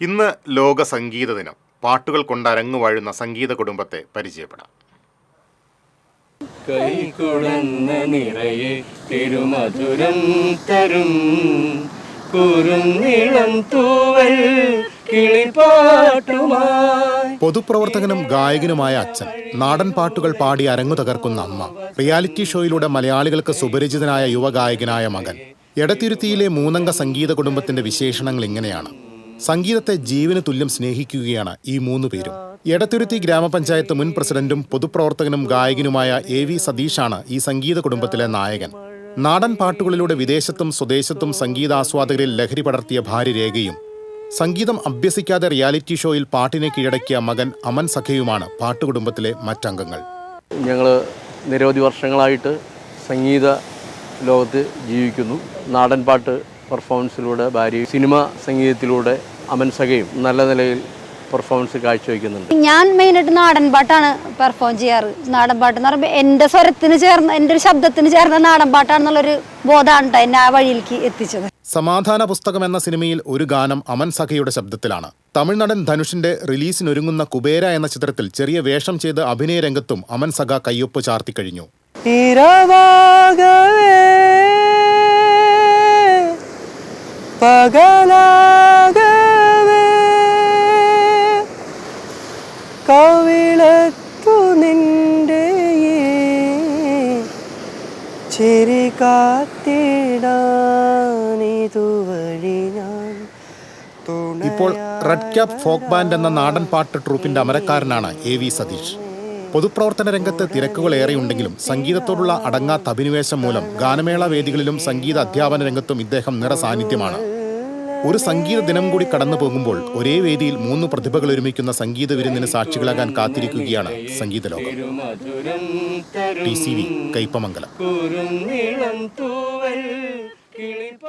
ഇന്ന് ലോക സംഗീത ദിനം. പാട്ടുകൾ കൊണ്ട് അരങ്ങു വാഴുന്ന സംഗീത കുടുംബത്തെ പരിചയപ്പെടാം. കൈകുടന്ന നിറയെ തിരുമധുരം തരും. കുറുനിളം തൂവൽ കിളിപ്പാട്ടുമായി. പൊതുപ്രവർത്തകനും ഗായകനുമായ അച്ഛൻ നാടൻ പാട്ടുകൾ പാടി അരങ്ങു തകർക്കുന്ന അമ്മ റിയാലിറ്റി ഷോയിലൂടെ മലയാളികൾക്ക് സുപരിചിതനായ യുവഗായകനായ മകൻ. എടത്തിരുത്തിയിലെ മൂന്നംഗ സംഗീത കുടുംബത്തിന്റെ വിശേഷണങ്ങൾ ഇങ്ങനെയാണ്. സംഗീതത്തെ ജീവന് തുല്യം സ്നേഹിക്കുകയാണ് ഈ മൂന്ന് പേരും. എടത്തുരുത്തി ഗ്രാമപഞ്ചായത്ത് മുൻ പ്രസിഡന്റും പൊതുപ്രവർത്തകനും ഗായകനുമായ എ വി സതീഷാണ് ഈ സംഗീത കുടുംബത്തിലെ നായകൻ. നാടൻ പാട്ടുകളിലൂടെ വിദേശത്തും സ്വദേശത്തും സംഗീതാസ്വാദകരിൽ ലഹരി പടർത്തിയ ഭാര്യ രേഖയും സംഗീതം അഭ്യസിക്കാതെ റിയാലിറ്റി ഷോയിൽ പാട്ടിനെ കീഴടക്കിയ മകൻ അമൻ സഖയുമാണ് പാട്ടുകുടുംബത്തിലെ മറ്റംഗങ്ങൾ. ഞങ്ങൾ നിരവധി വർഷങ്ങളായിട്ട് സംഗീത ലോകത്ത് ജീവിക്കുന്നു. നാടൻ പാട്ട് പെർഫോമൻസിലൂടെ ഭാര്യ സിനിമ സംഗീതത്തിലൂടെ അമൻ സഖയും നല്ല നിലയിൽ പെർഫോമൻസ് കാഴ്ചവെക്കുന്നുണ്ട്. ഞാൻ മെയിനായിട്ട് നാടൻ പാട്ടാണ് പെർഫോം ചെയ്യാറ്. നാടൻ പാട്ട് എന്ന് പറയുമ്പോൾ എന്റെ സ്വരത്തിന് ചേർന്ന എന്റെ ഒരു ശബ്ദത്തിന് ചേർന്ന നാടൻ പാട്ടാണെന്നുള്ളൊരു ബോധമാണ് എന്നെ ആ വഴിയിലേക്ക് എത്തിച്ചത്. സമാധാന പുസ്തകം എന്ന സിനിമയിൽ ഒരു ഗാനം അമൻ സഖയുടെ ശബ്ദത്തിലാണ്. തമിഴ്നടൻ ധനുഷിന്റെ റിലീസിനൊരുങ്ങുന്ന കുബേര എന്ന ചിത്രത്തിൽ ചെറിയ വേഷം ചെയ്ത് അഭിനയ രംഗത്തും അമൻ സഖ കയ്യൊപ്പ് ചാർത്തി കഴിഞ്ഞു. പകലാകവേ. കവിളത്തു നിന്റെ ചിരി കാത്തിടാനിതുവഴി ഞാൻ ഇപ്പോൾ റെഡ് ക്യാപ് ഫോക്ക് ബാൻഡ് എന്ന നാടൻ പാട്ട് ട്രൂപ്പിന്റെ അമരക്കാരനാണ് എ വി സതീഷ്. പൊതുപ്രവർത്തന രംഗത്ത് തിരക്കുകൾ ഏറെയുണ്ടെങ്കിലും സംഗീതത്തോടുള്ള അടങ്ങാത്ത അഭിനിവേശം മൂലം ഗാനമേള വേദികളിലും സംഗീത അധ്യാപന രംഗത്തും ഇദ്ദേഹം നിറ സാന്നിധ്യമാണ്. ഒരു സംഗീത ദിനം കൂടി കടന്നു പോകുമ്പോൾ ഒരേ വേദിയിൽ മൂന്ന് പ്രതിഭകൾ ഒരുമിക്കുന്ന സംഗീത വിരുന്നിന് സാക്ഷികളാകാൻ കാത്തിരിക്കുകയാണ് സംഗീത ലോകം. T C V കിളിപ്പ